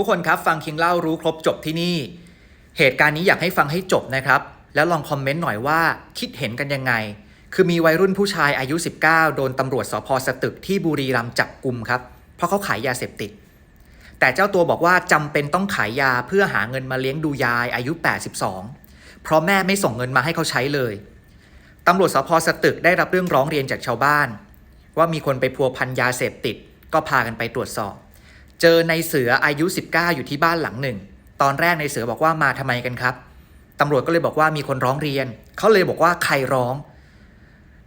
ทุกคนครับฟังคิงเล่ารู้ครบจบที่นี่ เหตุการณ์นี้อยากให้ฟังให้จบนะครับ แล้วลองคอมเมนต์หน่อยว่าคิดเห็นกันยังไง คือมีวัยรุ่นผู้ชายอายุ 19 โดนตำรวจสพสตึกที่บุรีรัมย์จับกลุ่มครับ เพราะเขาขายยาเสพติด แต่เจ้าตัวบอกว่าจำเป็นต้องขายยาเพื่อหาเงินมาเลี้ยงดูยายอายุ 82 เพราะแม่ไม่ส่งเงินมาให้เขาใช้เลยตำรวจสพสตึกได้รับเรื่องร้องเรียนจากชาวบ้าน ว่ามีคนไปพัวพันยาเสพติดก็พากันไปตรวจสอบ เจอในเสืออายุ 19 อยู่ที่บ้านหลังหนึ่ง ตอนแรกในเสือบอกว่ามาทำไมกันครับตำรวจก็เลยบอกว่ามีคนร้องเรียน เขาเลยบอกว่าใครร้อง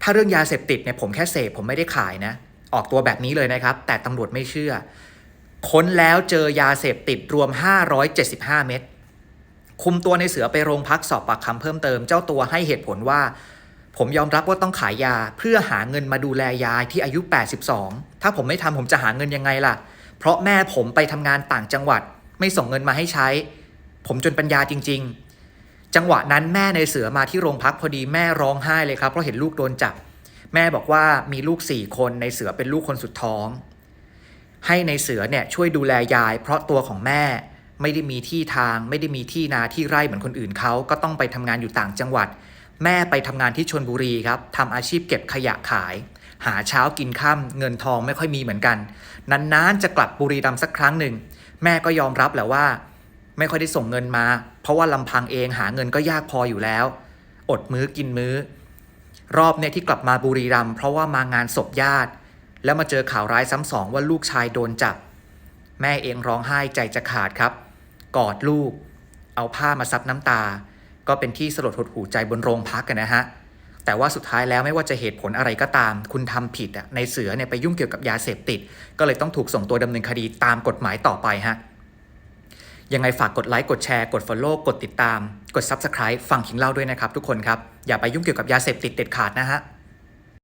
ถ้าเรื่องยาเสพติดเนี่ยผมแค่เสพผมไม่ได้ขายนะ ออกตัวแบบนี้เลยนะครับ แต่ตำรวจไม่เชื่อ ค้นแล้วเจอยาเสพติดรวม 575 เม็ด คุมตัวในเสือไปโรงพักสอบปากคำเพิ่มเติม เจ้าตัวให้เหตุผลว่าผมยอมรับว่าต้องขายยาเพื่อหาเงินมาดูแลยายที่อายุ 82 ถ้าผมไม่ทำผมจะหาเงินยังไงล่ะ เพราะแม่ผมไปทำงานต่างจังหวัดไม่ส่งเงินมาให้ใช้ ผมจนปัญญาจริง ๆ จังหวะนั้นแม่ในเสือมาที่โรงพักพอดีแม่ร้องไห้เลยครับเพราะเห็นลูกโดนจับ แม่บอกว่ามีลูกสี่คนในเสือเป็นลูกคนสุดท้อง ให้ในเสือเนี่ยช่วยดูแลยาย เพราะตัวของแม่ไม่ได้มีที่ทางไม่ได้มีที่นาที่ไร่เหมือนคนอื่นเขาก็ต้องไปทำงานอยู่ต่างจังหวัด แม่ไปทำงานที่ชนบุรีครับทำอาชีพเก็บขยะขาย หาเช้ากินค่ำเงินทองไม่ค่อยมีเหมือนกัน นานๆจะกลับบุรีรัมย์สักครั้งหนึ่ง แม่ก็ยอมรับแหละว่า ไม่ค่อยได้ส่งเงินมา เพราะว่าลำพังเองหาเงินก็ยากพออยู่แล้ว อดมื้อกินมื้อ รอบเนี่ยที่กลับมาบุรีรัมย์เพราะว่ามางานศพญาติ แล้วมาเจอข่าวร้ายซ้ำสองว่าลูกชายโดนจับ แม่เองร้องไห้ใจจะขาดครับ กอดลูก เอาผ้ามาซับน้ำตา ก็เป็นที่สลดหดหูใจบนโรงพักกันนะฮะ แต่ว่าสุดท้ายแล้วไม่ว่าจะเหตุผลอะไรก็ตาม คุณทำผิดอะในเสือเนี่ยไปยุ่งเกี่ยวกับยาเสพติด ก็เลยต้องถูกส่งตัวดำเนินคดีตามกฎหมายต่อไปฮะยังไงฝากกดไลค์กดแชร์กด Follow กดติดตาม กด Subscribe ฟังขิงเล่าด้วยนะครับทุกคนครับ อย่าไปยุ่งเกี่ยวกับยาเสพติดเด็ดขาดนะฮะ